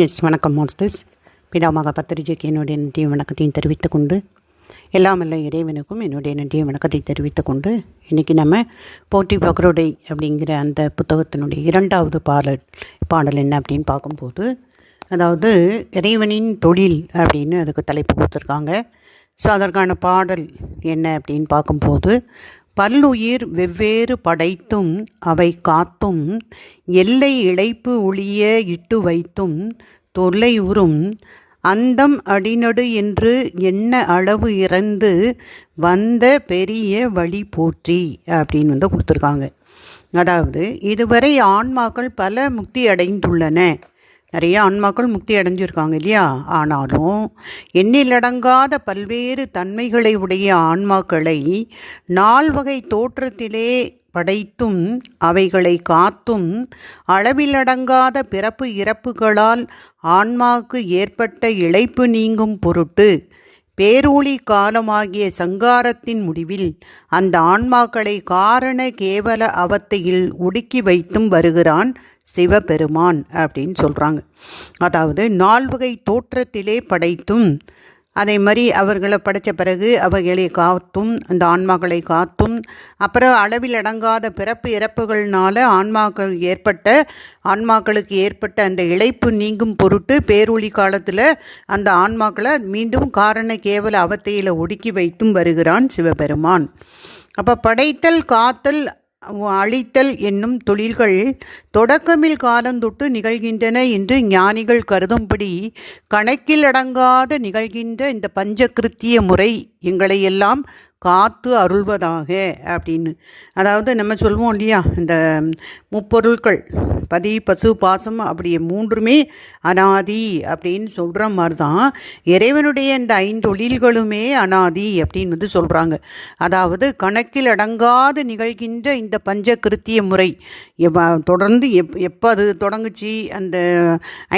S வணக்கம் masters. பிதாமாக பத்திரிஜைக்கு என்னுடைய நன்றிய வணக்கத்தையும் தெரிவித்துக் கொண்டு எல்லாமல்ல இறைவனுக்கும் என்னுடைய நன்றிய வணக்கத்தை தெரிவித்துக் கொண்டு இன்றைக்கி நம்ம போட்டி பக்ரோடை அப்படிங்கிற அந்த புத்தகத்தினுடைய இரண்டாவது பாடல் பாடல் என்ன அப்படின்னு பார்க்கும்போது அதாவது இறைவனின் தொழில் அப்படின்னு அதுக்கு தலைப்பு கொடுத்துருக்காங்க. ஸோ அதற்கான பாடல் என்ன அப்படின்னு பார்க்கும்போது பல்லுயிர் வெவ்வேறு படைத்தும் அவை காத்தும் எல்லை இழைப்பு ஒளிய இட்டு வைத்தும் தொல்லையுறும் அந்தம் அடிநடு என்று என்ன அளவு இறந்து வந்த பெரிய வழி போற்றி அப்படின்னு வந்து கொடுத்துருக்காங்க. அதாவது இதுவரை ஆன்மாக்கள் பல முக்தி அடைந்துள்ளன. நிறைய ஆன்மாக்கள் முக்தி அடைஞ்சிருக்காங்க இல்லையா? ஆனாலும் எண்ணிலடங்காத பல்வேறு தன்மைகளை உடைய ஆன்மாக்களை நால்வகை தோற்றத்திலே படைத்தும் அவைகளை காத்தும் அளவிலடங்காத பிறப்பு இறப்புகளால் ஆன்மாவுக்கு ஏற்பட்ட இழைப்பு நீங்கும் பொருட்டு பேரூழி காலமாகிய சங்காரத்தின் முடிவில் அந்த ஆன்மாக்களை காரண கேவல அவத்தையில் ஒடுக்கி வைத்தும் வருகிறான் சிவபெருமான் அப்படின்னு சொல்கிறாங்க அதாவது நால்வகை தோற்றத்திலே படைத்தும் அதே மாதிரி அவர்களை படைத்த பிறகு அவைகளை காத்தும் அந்த ஆன்மாக்களை காத்தும் அப்புறம் அளவில் அடங்காத பிறப்பு இறப்புகள்னால ஆன்மாக்கள் ஏற்பட்ட ஆன்மாக்களுக்கு ஏற்பட்ட அந்த இழைப்பு நீங்கும் பொருட்டு பேரொழி காலத்தில் அந்த ஆன்மாக்களை மீண்டும் காரண கேவல அவத்தையில் ஒடுக்கி வைத்தும் வருகிறான் சிவபெருமான். அப்போ படைத்தல் காத்தல் அழித்தல் என்னும் தொழில்கள் தொடக்கமில் காலந்தொட்டு நிகழ்கின்றன என்று ஞானிகள் கருதும்படி கணக்கில் அடங்காத நிகழ்கின்ற இந்த பஞ்சகிருத்திய முறை எங்களையெல்லாம் காத்து அருள்வதாக அப்படின்னு. அதாவது நம்ம சொல்லுவோம் இல்லையா இந்த முப்பொருட்கள் பதி பசு பாசம் அப்படி மூன்றுமே அனாதி அப்படின்னு சொல்கிற மாதிரி தான் இறைவனுடைய இந்த ஐந்தொழில்களுமே அனாதி அப்படின்னு வந்து சொல்கிறாங்க அதாவது கணக்கில் அடங்காது நிகழ்கின்ற இந்த பஞ்ச கிருத்திய முறை தொடர்ந்து எப் எப்போ அது தொடங்குச்சு அந்த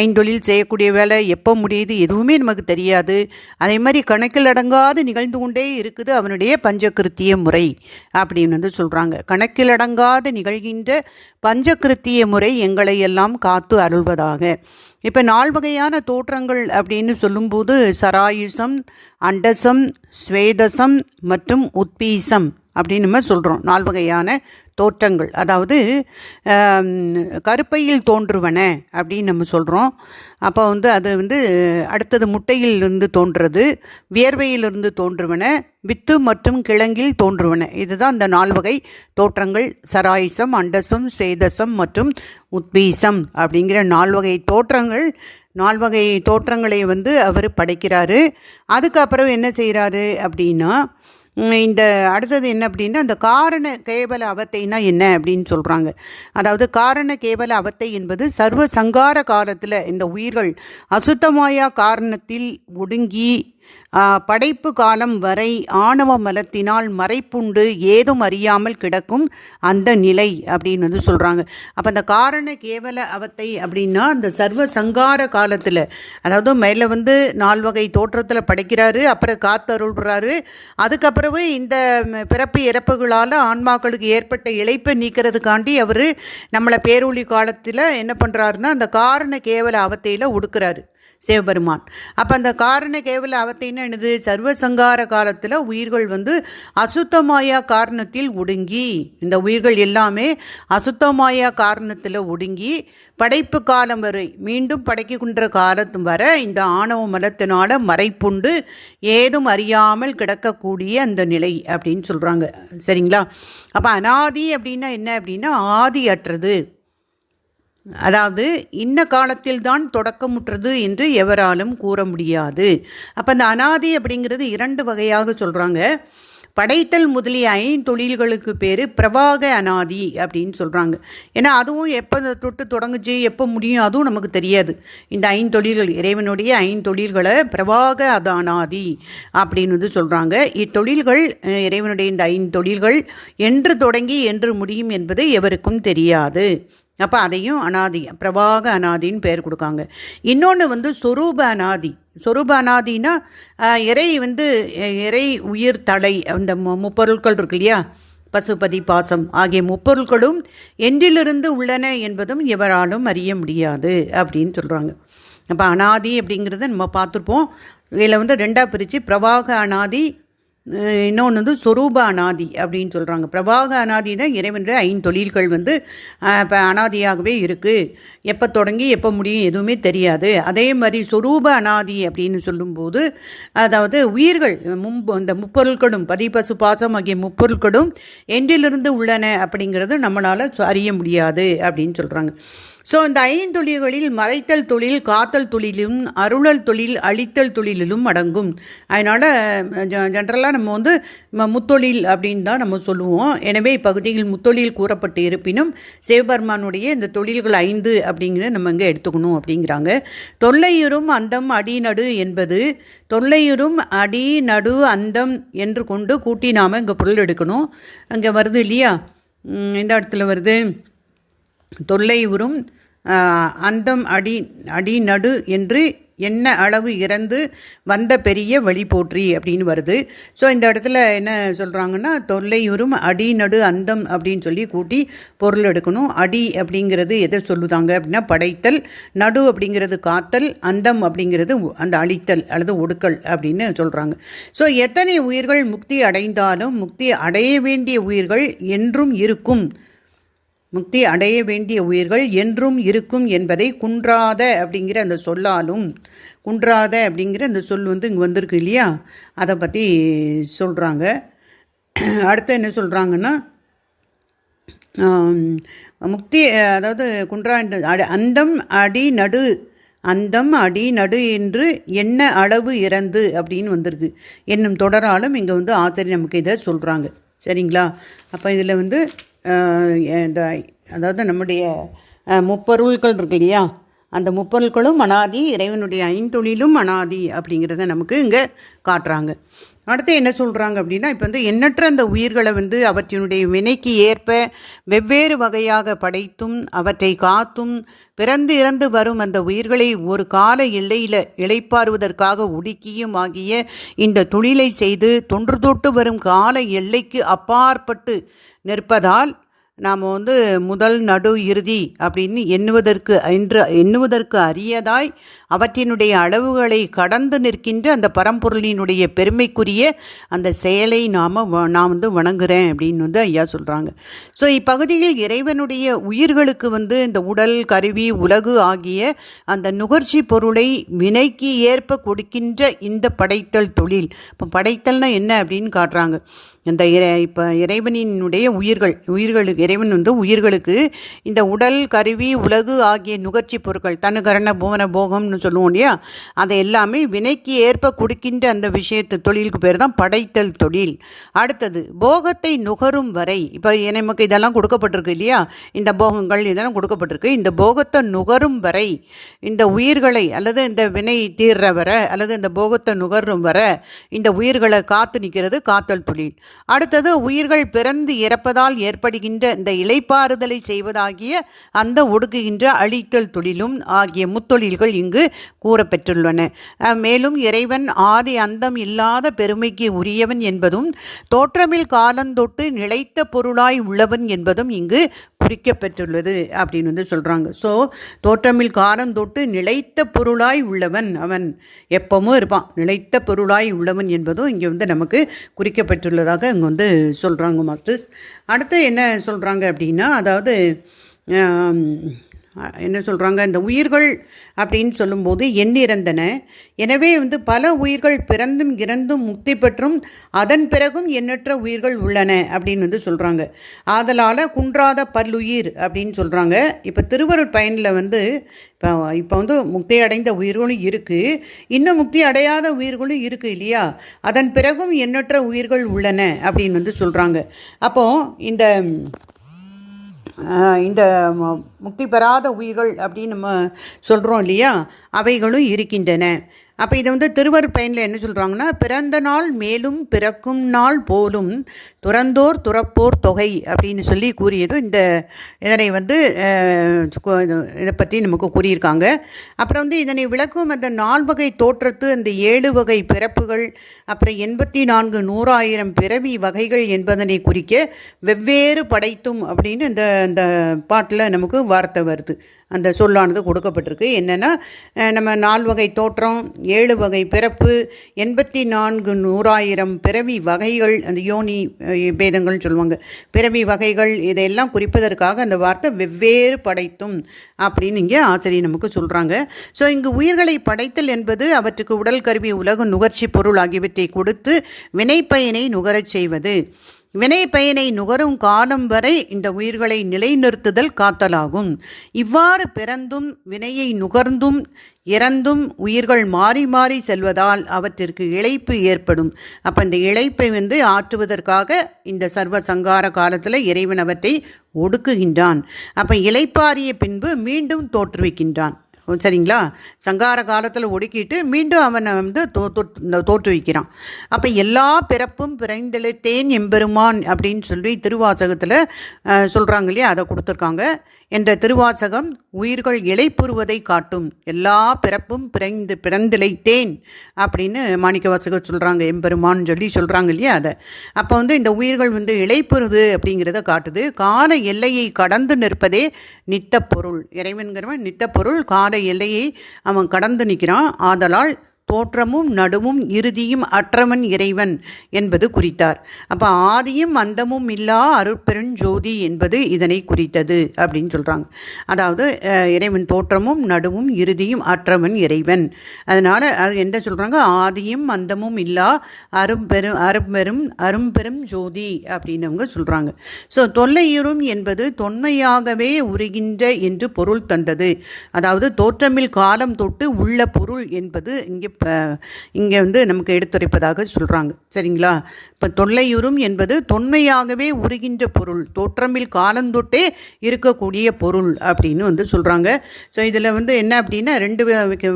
ஐந்தொழில் செய்யக்கூடிய வேலை எப்போ முடியுது எதுவுமே நமக்கு தெரியாது. அதே மாதிரி கணக்கில் அடங்காது நிகழ்ந்து கொண்டே இருக்குது அவனுடைய பஞ்சகிருத்திய முறை அப்படின்னு வந்து சொல்கிறாங்க கணக்கிலடங்காது நிகழ்கின்ற பஞ்சகிருத்திய முறை எங்களை எல்லாம் காத்து அருள்வதாக. இப்போ நால் வகையான தோற்றங்கள் அப்படின்னு சொல்லும்போது சராயுசம் அண்டசம் ஸ்வேதசம் மற்றும் உத்பீசம் அப்படின்னு நம்ம சொல்கிறோம் நால் வகையான தோற்றங்கள். அதாவது கருப்பையில் தோன்றுவன அப்படின்னு நம்ம சொல்கிறோம் அப்போ வந்து அது வந்து அடுத்தது முட்டையிலிருந்து தோன்றுறது வியர்வையிலிருந்து தோன்றுவன வித்து மற்றும் கிழங்கில் தோன்றுவன. இதுதான் அந்த நால்வகை தோற்றங்கள். சராயிசம் அண்டசம் சேதசம் மற்றும் உத்பீசம் அப்படிங்கிற நால்வகை தோற்றங்கள். நால்வகை தோற்றங்களை வந்து அவர் படைக்கிறாரு. அதுக்கப்புறம் என்ன செய்கிறாரு அப்படின்னா இந்த அடுத்தது என்ன அப்படின்னா அந்த காரண கேவல அவத்தைனா என்ன அப்படின்னு சொல்கிறாங்க அதாவது காரண கேவல அவத்தை என்பது சர்வ சங்கார காலத்தில் இந்த உயிர்கள் அசுத்தமாயா காரணத்தில் ஒடுங்கி படைப்பு காலம் வரை ஆணவ மலத்தினால் மறைப்புண்டு ஏதும் அறியாமல் கிடக்கும் அந்த நிலை அப்படின்னு வந்து சொல்கிறாங்க அப்போ அந்த காரண கேவல அவத்தை அப்படின்னா அந்த சர்வ சங்கார காலத்தில் அதாவது மேலே வந்து நால்வகை தோற்றத்தில் படைக்கிறாரு அப்புறம் காத்தருள்றாரு அதுக்கப்புறவு இந்த பிறப்பு இறப்புகளால் ஆன்மாக்களுக்கு ஏற்பட்ட இழைப்பை நீக்கிறதுக்காண்டி அவர் நம்மளை பேரொழி காலத்தில் என்ன பண்ணுறாருன்னா அந்த காரண கேவல அவத்தையில் ஒடுக்குறாரு. சிவபெருமான். அப்போ அந்த காரண கேவல அவத்தின்னு என்னது சர்வசங்கார காலத்தில் உயிர்கள் வந்து அசுத்தமாயா காரணத்தில் ஒடுங்கி இந்த உயிர்கள் எல்லாமே அசுத்தமாயா காரணத்தில் ஒடுங்கி படைப்பு காலம் வரை மீண்டும் படைக்கின்ற காலத்தும் வர இந்த ஆணவ மலத்தினால மறைப்புண்டு ஏதும் அறியாமல் கிடக்கக்கூடிய அந்த நிலை அப்படின்னு சொல்கிறாங்க சரிங்களா? அப்போ அனாதி அப்படின்னா என்ன அப்படின்னா ஆதி அற்றது. அதாவது இன்ன காலத்தில் தான் தொடக்கமுற்றது என்று எவராலும் கூற முடியாது. அப்போ அந்த அனாதி அப்படிங்கிறது இரண்டு வகையாக சொல்கிறாங்க படைத்தல் முதலிய ஐந்தொழில்களுக்கு பேர் பிரவாக அனாதி அப்படின்னு சொல்கிறாங்க ஏன்னா அதுவும் எப்போ தொட்டு தொடங்குச்சு எப்போ முடியும் அதுவும் நமக்கு தெரியாது. இந்த ஐந்தொழில்கள் இறைவனுடைய ஐந்தொழில்களை பிரவாக அது அனாதி அப்படின்னு வந்து சொல்கிறாங்க இத்தொழில்கள் இறைவனுடைய இந்த ஐந்தொழில்கள் என்று தொடங்கி என்று முடியும் என்பது எவருக்கும் தெரியாது. அப்போ அதையும் அனாதி பிரபாக அனாதின்னு பேர் கொடுக்காங்க. இன்னொன்று வந்து சொரூப அனாதி. சொரூப அனாதினா இறை வந்து இறை உயிர் தலை அந்த முப்பொருட்கள் இருக்கு இல்லையா? பசுபதி பாசம் ஆகிய முப்பொருட்களும் என்றிலிருந்து உள்ளன என்பதும் இவராலும் அறிய முடியாது அப்படின்னு சொல்கிறாங்க அப்போ அனாதி அப்படிங்கிறத நம்ம பார்த்துருப்போம். இதில் வந்து ரெண்டாக பிரித்து பிரவாக அனாதி இன்னொன்று வந்து சொரூப அனாதி அப்படின்னு சொல்கிறாங்க பிரபாக அனாதி தான் இறைவனுடைய ஐந்தொழில்கள் வந்து இப்போ அனாதியாகவே இருக்குது எப்போ தொடங்கி எப்போ முடியும் எதுவுமே தெரியாது. அதே மாதிரி சொரூப அனாதி அப்படின்னு சொல்லும்போது அதாவது உயிர்கள் முன்பு இந்த முப்பொருட்களும் பதிபசு பாசம் ஆகிய முப்பொருட்களும் என்றிலிருந்து உள்ளன அப்படிங்கிறது நம்மளால் அறிய முடியாது அப்படின்னு சொல்கிறாங்க ஸோ இந்த ஐந்தொழில்களில் மறைத்தல் தொழில் காத்தல் தொழிலும் அருளல் தொழில் அழித்தல் தொழிலிலும் அடங்கும். அதனால் ஜென்ரலாக நம்ம வந்து முத்தொழில் அப்படின்னு தான் நம்ம சொல்லுவோம். எனவே இப்பகுதியில் முத்தொழில் கூறப்பட்டு இருப்பினும் சிவபெருமானுடைய இந்த தொழில்கள் ஐந்து அப்படிங்கிறத நம்ம இங்கே எடுத்துக்கணும் அப்படிங்கிறாங்க. தொல்லையுறும் அந்தம் அடிநடு என்பது தொல்லையுறும் அடி நடு அந்தம் என்று கொண்டு கூட்டி நாம் இங்கே பொருள் எடுக்கணும். அங்கே வருது இல்லையா? இந்த இடத்துல வருது. தொல்லை உறும் அந்தம் அடி அடிநடு என்று என்ன அளவு இறந்து வந்த பெரிய வழி போற்றி அப்படின்னு வருது. ஸோ இந்த இடத்துல என்ன சொல்கிறாங்கன்னா தொல்லையுறும் அடி நடு அந்தம் அப்படின்னு சொல்லி கூட்டி பொருள் எடுக்கணும். அடி அப்படிங்கிறது எதை சொல்லுதாங்க அப்படின்னா படைத்தல் நடு அப்படிங்கிறது காத்தல் அந்தம் அப்படிங்கிறது அந்த அழித்தல் அல்லது ஒடுக்கல் அப்படின்னு சொல்கிறாங்க ஸோ எத்தனை உயிர்கள் முக்தி அடைந்தாலும் முக்தி அடைய வேண்டிய உயிர்கள் என்றும் இருக்கும். முக்தி அடைய வேண்டிய உயிர்கள் என்றும் இருக்கும் என்பதை குன்றாத அப்படிங்கிற அந்த சொல்லாலும் குன்றாத அப்படிங்கிற அந்த சொல் வந்து இங்கே வந்திருக்கு இல்லையா? அதை பற்றி சொல்கிறாங்க அடுத்து என்ன சொல்கிறாங்கன்னா முக்தி அதாவது குன்றா அந்தம் அடி நடு அந்தம் அடி நடு என்று என்ன அளவு இறந்து அப்படின்னு வந்திருக்கு. என்னும் தொடராலும் இங்கே வந்து ஆசிரியர் நமக்கு இதை சொல்கிறாங்க சரிங்களா? அப்போ இதில் வந்து Uh, அதாவது நம்முடைய முப்பொருள்கள் இருக்கு இல்லையா? அந்த முப்பொருள்களும் அனாதி இறைவனுடைய ஐந்தொழிலும் அனாதி அப்படிங்கிறத நமக்கு இங்கே காட்டுறாங்க. அடுத்து என்ன சொல்கிறாங்க அப்படின்னா இப்போ வந்து எண்ணற்ற அந்த உயிர்களை வந்து அவற்றினுடைய வினைக்கு ஏற்ப வெவ்வேறு வகையாக படைத்தும் அவற்றை காத்தும் பிறந்து இறந்து வரும் அந்த உயிர்களை ஒரு கால எல்லையில் இழைப்பாறுவதற்காக உடுக்கியும் ஆகிய இந்த தொழிலை செய்து தொன்று தொட்டு வரும் கால எல்லைக்கு அப்பாற்பட்டு நிற்பதால் நாம் வந்து முதல் நடு இறுதி அப்படின்னு எண்ணுவதற்கு என்று எண்ணுவதற்கு அரியதாய் அவற்றினுடைய அளவுகளை கடந்து நிற்கின்ற அந்த பரம்பொருளினுடைய பெருமைக்குரிய அந்த செயலை நாம் நான் வந்து வணங்குறேன் அப்படின்னு வந்து ஐயா சொல்கிறாங்க ஸோ இப்பகுதியில் இறைவனுடைய உயிர்களுக்கு வந்து இந்த உடல் கருவி உலகு ஆகிய அந்த நுகர்ச்சி பொருளை வினைக்கு ஏற்ப கொடுக்கின்ற இந்த படைத்தல் தொழில். இப்போ படைத்தல்னா என்ன அப்படின்னு காட்டுறாங்க. இந்த இறை இப்போ இறைவனினுடைய உயிர்கள் உயிர்களுக்கு இறைவன் வந்து உயிர்களுக்கு இந்த உடல் கருவி உலகு ஆகிய நுகர்ச்சி பொருட்கள் தனுகரண புவன போகம்னு சொல்லுவோம் இல்லையா? அதை எல்லாமே வினைக்கு ஏற்ப கொடுக்கின்ற அந்த விஷயத்து தொழிலுக்கு பேர் தான் படைத்தல் தொழில். அடுத்தது போகத்தை நுகரும் வரை இப்போ நமக்கு இதெல்லாம் கொடுக்கப்பட்டிருக்கு இல்லையா? இந்த போகங்கள் இதெல்லாம் கொடுக்கப்பட்டிருக்கு. இந்த போகத்தை நுகரும் வரை இந்த உயிர்களை அல்லது இந்த வினை தீர்ற வர அல்லது இந்த போகத்தை நுகரும் வர இந்த உயிர்களை காத்து நிற்கிறது காத்தல் தொழில். அடுத்தது உயிர்கள் பிறந்து இறப்பதால் ஏற்படுகின்ற இந்த இலைப்பாறுதலை செய்வதாகிய அந்த ஒடுக்குகின்ற அழித்தல் தொழிலும் ஆகிய முத்தொழில்கள் இங்கு கூறப்பெற்றுள்ளன. மேலும் இறைவன் ஆதி அந்தம் இல்லாத பெருமைக்கு உரியவன் என்பதும் தோற்றமில் காலந்தொட்டு நிலைத்த பொருளாய் உள்ளவன் என்பதும் இங்கு குறிக்கப்பெற்றுள்ளது அப்படின்னு வந்து சொல்கிறாங்க ஸோ தோற்றமில் காலந்தொட்டு நிலைத்த பொருளாய் உள்ளவன் அவன். எப்பவும் இருப்பான். நிலைத்த பொருளாய் உள்ளவன் என்பதும் இங்கே வந்து நமக்கு குறிக்கப்பட்டுள்ளதாக இங்கே வந்து சொல்கிறாங்க மாஸ்டர்ஸ். அடுத்து என்ன சொல்கிறாங்க அப்படின்னா அதாவது என்ன சொல்கிறாங்க இந்த உயிர்கள் அப்படின்னு சொல்லும்போது எண்ணிறந்தன. எனவே வந்து பல உயிர்கள் பிறந்தும் இறந்தும் முக்தி பெற்றும் அதன் பிறகும் எண்ணற்ற உயிர்கள் உள்ளன அப்படின்னு வந்து சொல்கிறாங்க ஆதலால் குன்றாத பல்லுயிர் அப்படின்னு சொல்கிறாங்க இப்போ திருவருட் பயனில் வந்து இப்போ இப்போ வந்து முக்தி அடைந்த உயிர்களும் இருக்குது இன்னும் முக்தி அடையாத உயிர்களும் இருக்குது இல்லையா? அதன் பிறகும் எண்ணற்ற உயிர்கள் உள்ளன அப்படின்னு வந்து சொல்கிறாங்க அப்போது இந்த இந்த முக்தி பெறாத உயிர்கள் அப்படின்னு நம்ம சொல்கிறோம் இல்லையா? அவைகளும் இருக்கின்றன. அப்போ இதை வந்து திருவர் பயனில் என்ன சொல்கிறாங்கன்னா பிறந்த நாள் மேலும் பிறக்கும் நாள் போலும் துறந்தோர் துறப்போர் தொகை அப்படின்னு சொல்லி கூறியதும் இந்த இதனை வந்து இதை பற்றி நமக்கு கூறியிருக்காங்க. அப்புறம் வந்து இதனை விளக்கும் அந்த நால்வகை தோற்றத்து அந்த ஏழு வகை பிறப்புகள் அப்புறம் எண்பத்தி நான்கு நூறாயிரம் பிறவி வகைகள் என்பதனை குறிக்க வெவ்வேறு படைத்தும் அப்படின்னு இந்த இந்த பாட்டில் நமக்கு வார்த்தை வருது. அந்த சொல்லானது கொடுக்கப்பட்டிருக்கு. என்னென்னா நம்ம நால் வகை தோற்றம் ஏழு வகை பிறப்பு எண்பத்தி நான்கு நூறாயிரம் பிறவி வகைகள் அந்த யோனி பேதங்கள்னு சொல்லுவாங்க. பிறவி வகைகள் இதையெல்லாம் குறிப்பதற்காக அந்த வார்த்தை வெவ்வேறு படைத்தும் அப்படின்னு இங்கே ஆசிரியர் நமக்கு சொல்கிறாங்க ஸோ இங்கு உயிர்களை படைத்தல் என்பது அவற்றுக்கு உடல் கருவி உலக நுகர்ச்சி பொருள் ஆகியவற்றை கொடுத்து வினைப்பயனை நுகரச் செய்வது. வினை பயனை நுகரும் காலம் வரை இந்த உயிர்களை நிலைநிறுத்துதல் காத்தலாகும். இவ்வாறு பிறந்தும் வினையை நுகர்ந்தும் இறந்தும் உயிர்கள் மாறி மாறி செல்வதால் அவற்றிற்கு இழைப்பு ஏற்படும். அப்போ இந்த இழைப்பை வந்து ஆற்றுவதற்காக இந்த சர்வ சங்கார காலத்தில் இறைவன் அவற்றை ஒடுக்குகின்றான். அப்போ இலைப்பாரிய பின்பு மீண்டும் தோற்றுவிக்கின்றான். சரிங்களா? சங்கார காலத்தில் ஒடுக்கிட்டு மீண்டும் அவனை வந்து தோ தோற்றுவிக்கிறான் அப்போ எல்லா பிறப்பும் பிறந்தெழுத்தேன் எம்பெருமான் அப்படின்னு சொல்லி திருவாசகத்தில் சொல்கிறாங்க இல்லையா? அதை கொடுத்துருக்காங்க. என்ற திருவாசகம் உயிர்கள் இலைப்புறுவதை காட்டும். எல்லா பிறப்பும் பிறந்து பிறந்திழைத்தேன் அப்படின்னு மாணிக்க வாசகர் சொல்கிறாங்க எம்பெருமான்னு சொல்லி சொல்கிறாங்க இல்லையா அதை. அப்போ வந்து இந்த உயிர்கள் வந்து இழைப்புறுது அப்படிங்கிறத காட்டுது. கால எல்லையை கடந்து நிற்பதே நித்த பொருள். இறைவன்கிறவன் நித்த பொருள் கால எல்லையை அவன் கடந்து நிற்கிறான். ஆதலால் தோற்றமும் நடுவும் இறுதியும் அற்றவன் இறைவன் என்பது குறித்தார். அப்போ ஆதியும் அந்தமும் இல்லா அருட்பெருஞ்சோதி என்பது இதனை குறித்தது அப்படின்னு சொல்கிறாங்க அதாவது இறைவன் தோற்றமும் நடுவும் இறுதியும் அற்றவன் இறைவன். அதனால் அது எந்த சொல்கிறாங்க ஆதியும் அந்தமும் இல்லா அரும்பெரும் அரும்பெரும் அரும்பெரும் ஜோதி அப்படின்னவங்க சொல்கிறாங்க ஸோ தொல்லையுறும் என்பது தொன்மையாகவே உருகின்ற என்று பொருள் தந்தது. அதாவது தோற்றமில் காலம் தொட்டு உள்ள பொருள் என்பது இங்கே இங்கே வந்து நமக்கு எடுத்துரைப்பதாக சொல்கிறாங்க சரிங்களா? இப்போ தொல்லையுறும் என்பது தொன்மையாகவே உருகின்ற பொருள். தோற்றமில் காலந்தொட்டே இருக்கக்கூடிய பொருள் அப்படின்னு வந்து சொல்கிறாங்க ஸோ இதில் வந்து என்ன அப்படின்னா ரெண்டு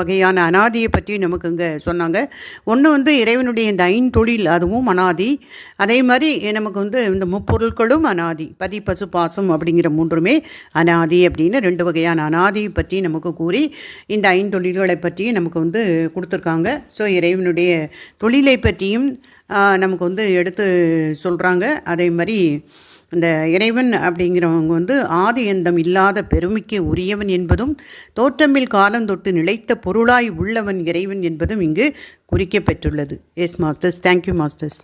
வகையான அனாதியை பற்றி நமக்கு இங்கே சொன்னாங்க. ஒன்று வந்து இறைவனுடைய இந்த ஐந்தொழில் அதுவும் அனாதி. அதே மாதிரி நமக்கு வந்து இந்த முப்பொருட்களும் அனாதி. பதி பசு பாசம் அப்படிங்கிற மூன்றுமே அனாதி அப்படின்னு ரெண்டு வகையான அனாதியை பற்றி நமக்கு கூறி இந்த ஐந்தொழில்களை பற்றி நமக்கு வந்து கொடுத்துருக்காங்க ஸோ இறைவனுடைய தொழிலை பற்றியும் நமக்கு வந்து எடுத்து சொல்கிறாங்க அதே மாதிரி இந்த இறைவன் அப்படிங்கிறவங்க வந்து ஆதி எந்தம் இல்லாத பெருமைக்கு உரியவன் என்பதும் தோற்றமில் காலந்தொட்டு நிலைத்த பொருளாய் உள்ளவன் இறைவன் என்பதும் இங்கு குறிக்கப்பெற்றுள்ளது yes masters thank you masters